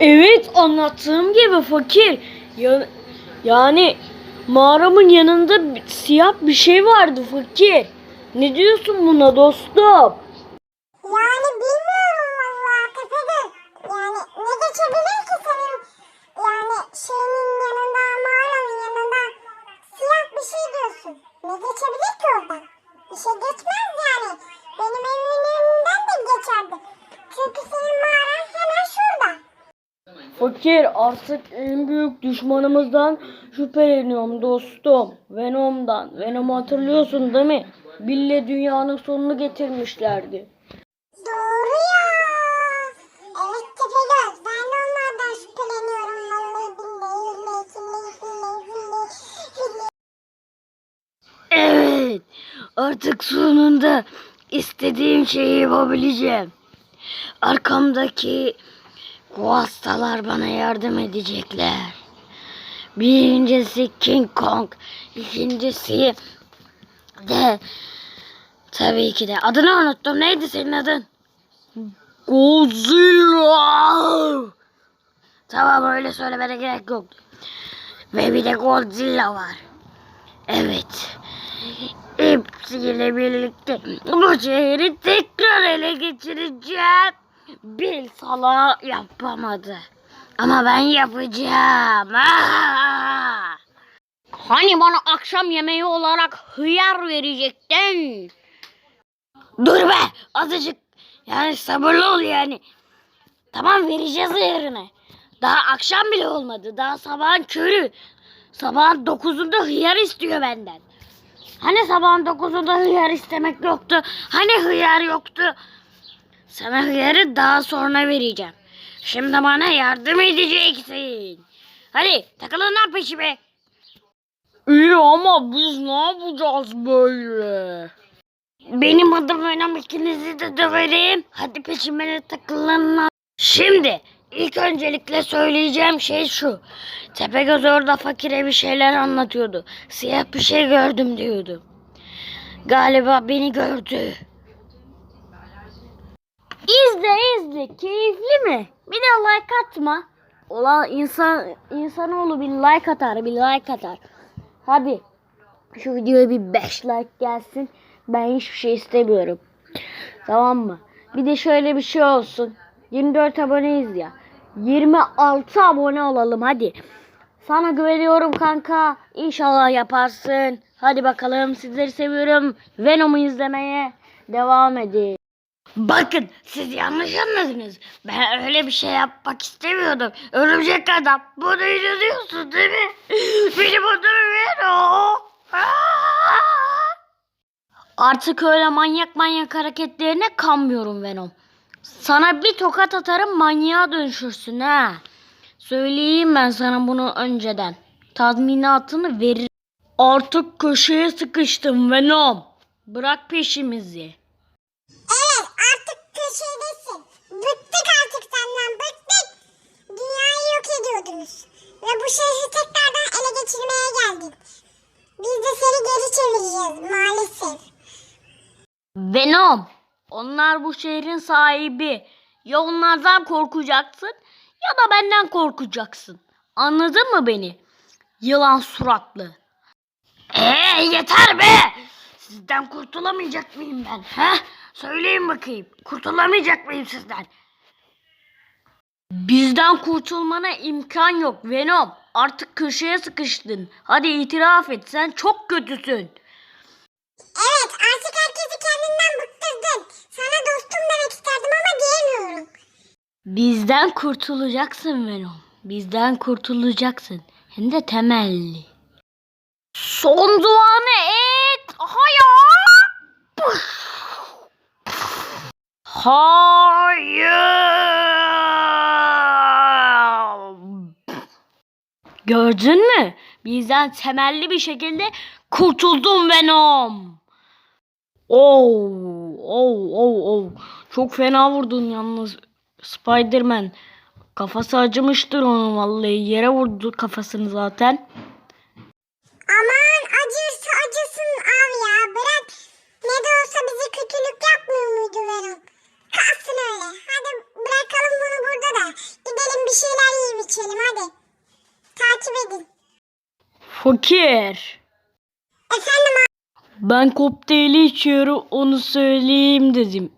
Evet anlattığım gibi fakir. Ya, yani mağaramın yanında siyah bir şey vardı fakir. Ne diyorsun buna dostum? Yani bilmiyorum vallahi Tepegöz. Yani ne geçebilir ki senin yani şeyinin yanında mağaranın yanında siyah bir şey diyorsun. Ne geçebilir ki orada? Bir şey geçmez yani. Benim evimin Fakir artık en büyük düşmanımızdan şüpheleniyorum dostum. Venom'dan. Venom'u hatırlıyorsun değil mi? Bill'le dünyanın sonunu getirmişlerdi. Doğru ya. Evet Tepegöz. Ben de onlardan şüpheleniyorum. Vallahi billahi billahi billahi billahi billahi. Evet. Artık sonunda istediğim şeyi yapabileceğim. Arkamdaki bu hastalar bana yardım edecekler. Birincisi King Kong. ikincisi de tabii ki de adını unuttum. Neydi senin adın? Godzilla. Tamam öyle söylemene gerek yok. Ve bir de Godzilla var. Evet. Hepsiyle birlikte bu şehri tekrar ele geçireceğim. Bir sala yapamadı. Ama ben yapacağım. Ah! Hani bana akşam yemeği olarak hıyar verecektin? Dur be azıcık. Yani sabırlı ol yani. Tamam vereceğiz hıyarını. Daha akşam bile olmadı. Daha sabahın körü. Sabahın dokuzunda hıyar istiyor benden. Hani sabahın dokuzunda hıyar istemek yoktu? Hani hıyar yoktu? Sana hıyarı daha sonra vereceğim. Şimdi bana yardım edeceksin. Hadi takılın lan peşime. İyi ama biz ne yapacağız böyle? Benim adım Venom ikinizi de döverim. Hadi peşime takılın lan. Şimdi ilk öncelikle söyleyeceğim şey şu. Tepegöz orada fakire bir şeyler anlatıyordu. Siyah bir şey gördüm diyordu. Galiba beni gördü. İzle izle. Keyifli mi? Bir de like atma. Ola insan insanoğlu bir like atar, bir like atar. Hadi şu videoya bir 5 like gelsin. Ben hiçbir şey istemiyorum. Tamam mı? Bir de şöyle bir şey olsun. 24 aboneyiz ya. 26 abone olalım hadi. Sana güveniyorum kanka. İnşallah yaparsın. Hadi bakalım sizleri seviyorum. Venom'u izlemeye devam edin. Bakın siz yanlış anladınız. Ben öyle bir şey yapmak istemiyordum. Örümcek adam. Bunu inanıyorsun değil mi? Benim adım Venom. Aa! Artık öyle manyak manyak hareketlerine kanmıyorum Venom. Sana bir tokat atarım manyağa dönüşürsün ha. Söyleyeyim ben sana bunu önceden. Tazminatını veririm. Artık köşeye sıkıştım Venom. Bırak peşimizi. Köşedesin. Bıktık artık senden bıktık. Dünyayı yok ediyordunuz. Ve bu şehri tekrardan ele geçirmeye geldik. Biz de seni geri çevireceğiz maalesef. Venom. Onlar bu şehrin sahibi. Ya onlardan korkacaksın ya da benden korkacaksın. Anladın mı beni? Yılan suratlı. Ee yeter be! Sizden kurtulamayacak mıyım ben? He? Söyleyin bakayım. Kurtulamayacak mıyım sizden? Bizden kurtulmana imkan yok Venom. Artık köşeye sıkıştın. Hadi itiraf et. Sen çok kötüsün. Evet artık herkesi kendinden bıktırdın. Sana dostum demek isterdim ama diyemiyorum. Bizden kurtulacaksın Venom. Bizden kurtulacaksın. Hem de temelli. Son duanı et. Hayır. Hayır. Gördün mü? Bizden temelli bir şekilde kurtuldum Venom. Oo, oo, oo, oo. Çok fena vurdun yalnız Spiderman. Kafası acımıştır onun vallahi. Yere vurdu kafasını zaten. Aman acırsa acısın av ya bırak. Ne de olsa bize kötülük yapmıyor muydu Venom? Kalsın öyle. Hadi bırakalım bunu burada da. Gidelim bir şeyler yiyip içelim hadi. Takip edin. Fakir. Efendim. Ben kokteyli içiyorum onu söyleyeyim dedim.